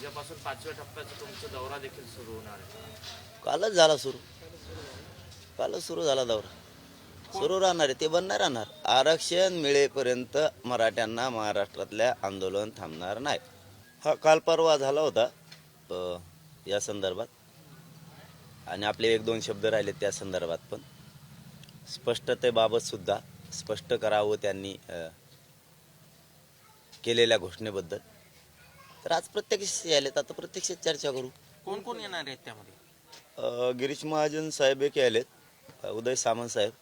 उद्यापासून पाचव्या टप्प्याचा तुमचा दौरा देखील सुरू होणार आहे. कालच झाला सुरू. कालच सुरू झाला दौरा. सुरू राहणार आहे ते बंद नाही राहणार. आरक्षण मिळेपर्यंत मराठ्यांना महाराष्ट्रातल्या आंदोलन थांबणार नाही. हा काल परवा झाला होता अ, या संदर्भात. आणि आपले एक दोन शब्द राहिले त्या संदर्भात पण. स्पष्टतेबाबतसुद्धा स्पष्ट करावं त्यांनी अ, केलेल्या घोषणेबद्दल. तर आज प्रत्यक्ष आलेत आता प्रत्यक्ष चर्चा करू. कोण कोण येणार आहेत त्यामध्ये? अ, गिरीश महाजन साहेब एक आलेत उदय सामंत साहेब.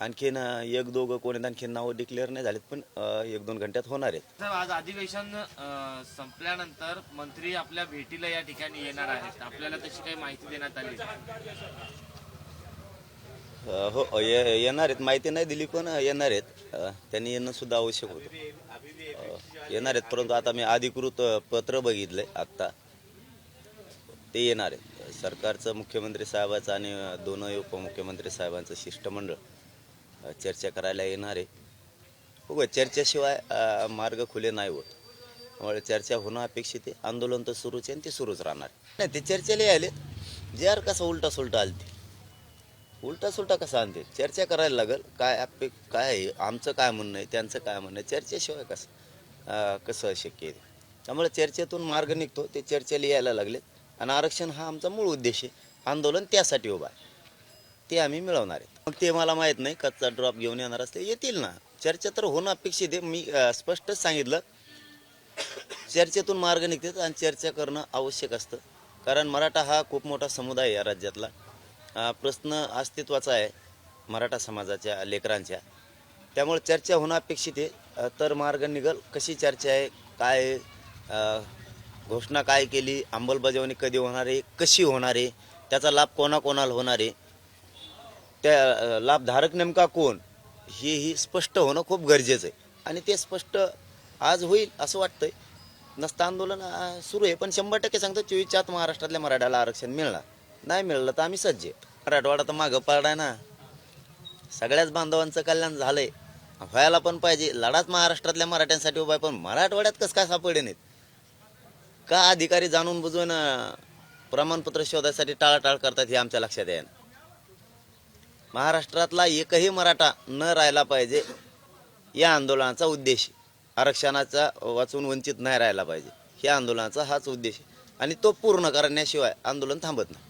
आणखीन अ, एक दोघं कोणी आणखीन नावं डिक्लेअर नाही झालेत पण अ, एक दोन घंट्यात होणार आहेत. साहेब आज अधिवेशन अं, संपल्यानंतर मंत्री आपल्या भेटीला या ठिकाणी येणार आहेत. आपल्याला तशी काही माहिती देण्यात आली हो ये- येणार आहेत. माहिती नाही दिली पण येणार आहेत. अ, त्यांनी येणं सुद्धा आवश्यक होतं. अ, येणार आहेत परंतु आता मी अधिकृत अ, पत्र बघितलंय आत्ता. ते येणार आहेत. सरकारचं मुख्यमंत्री साहेबाचं आणि अ, दोनही उपमुख्यमंत्री साहेबांचं शिष्टमंडळ अ, चर्चा करायला येणार आहे. बघू चर्चेशिवाय अ, मार्ग खुले नाही होत. त्यामुळे चर्चा होणं अपेक्षित आहे. आंदोलन तर सुरूच आहे आणि ते सुरूच राहणार नाही ते चर्चेला आले जे आर कसा उलटा सुलटा आलती. उलटा सुलटा कसा आणते? चर्चा करायला लागेल काय आपे काय आहे? आमचं काय म्हणणं आहे? त्यांचं काय म्हणणं आहे? चर्चेशिवाय कसं कसं शक्य आहे? त्यामुळे चर्चेतून मार्ग निघतो ते चर्चेला यायला लागले. आणि आरक्षण हा आमचा मूळ उद्देश आहे. आंदोलन त्यासाठी उभा आहे. ते आम्ही मिळवणार आहे मग ते मला माहीत नाही कच्चा ड्रॉप घेऊन येणार असते येतील ना. चर्चा तर होणं अपेक्षित आहे. मी स्पष्टच सांगितलं. चर्चेतून मार्ग निघतात आणि चर्चा करणं आवश्यक असतं. कारण मराठा हा खूप मोठा समुदाय आहे या राज्यातला. प्रश्न अस्तित्वाचा आहे मराठा समाजाच्या लेकरांच्या. त्यामुळे चर्चा होणं अपेक्षित आहे. तर मार्ग निघल. कशी चर्चा आहे? काय आहे, घोषणा काय केली? अंमलबजावणी कधी होणार आहे? कशी होणार आहे? त्याचा लाभ कोणाकोणाला होणार आहे? त्या लाभधारक नेमका कोण? हे ही स्पष्ट होणं खूप गरजेचं आहे. आणि ते स्पष्ट आज होईल असं वाटतंय. नसतं आंदोलन सुरू आहे. पण शंभर टक्के सांगतो चोवीसच्या आत महाराष्ट्रातल्या मराठ्याला आरक्षण मिळणार. नाही मिळालं तर आम्ही सज्ज आहे. मराठवाडा तर मागं पाडाय ना. सगळ्याच बांधवांचं कल्याण झालंय. व्हायला पण पाहिजे. लढाच महाराष्ट्रातल्या मराठ्यांसाठी उभा आहे. पण मराठवाड्यात कसं काय सापडे नाहीत? का अधिकारी जाणून बुजून प्रमाणपत्र शोधायसाठी टाळाटाळ करतात हे आमच्या लक्षात आहे. महाराष्ट्रातला एकही मराठा न राहिला पाहिजे. या आंदोलनाचा उद्देश आरक्षणाचा वाचून वंचित नाही राहिला पाहिजे. या आंदोलनाचा हाच उद्देश आणि तो पूर्ण करण्याशिवाय आंदोलन थांबत नाही.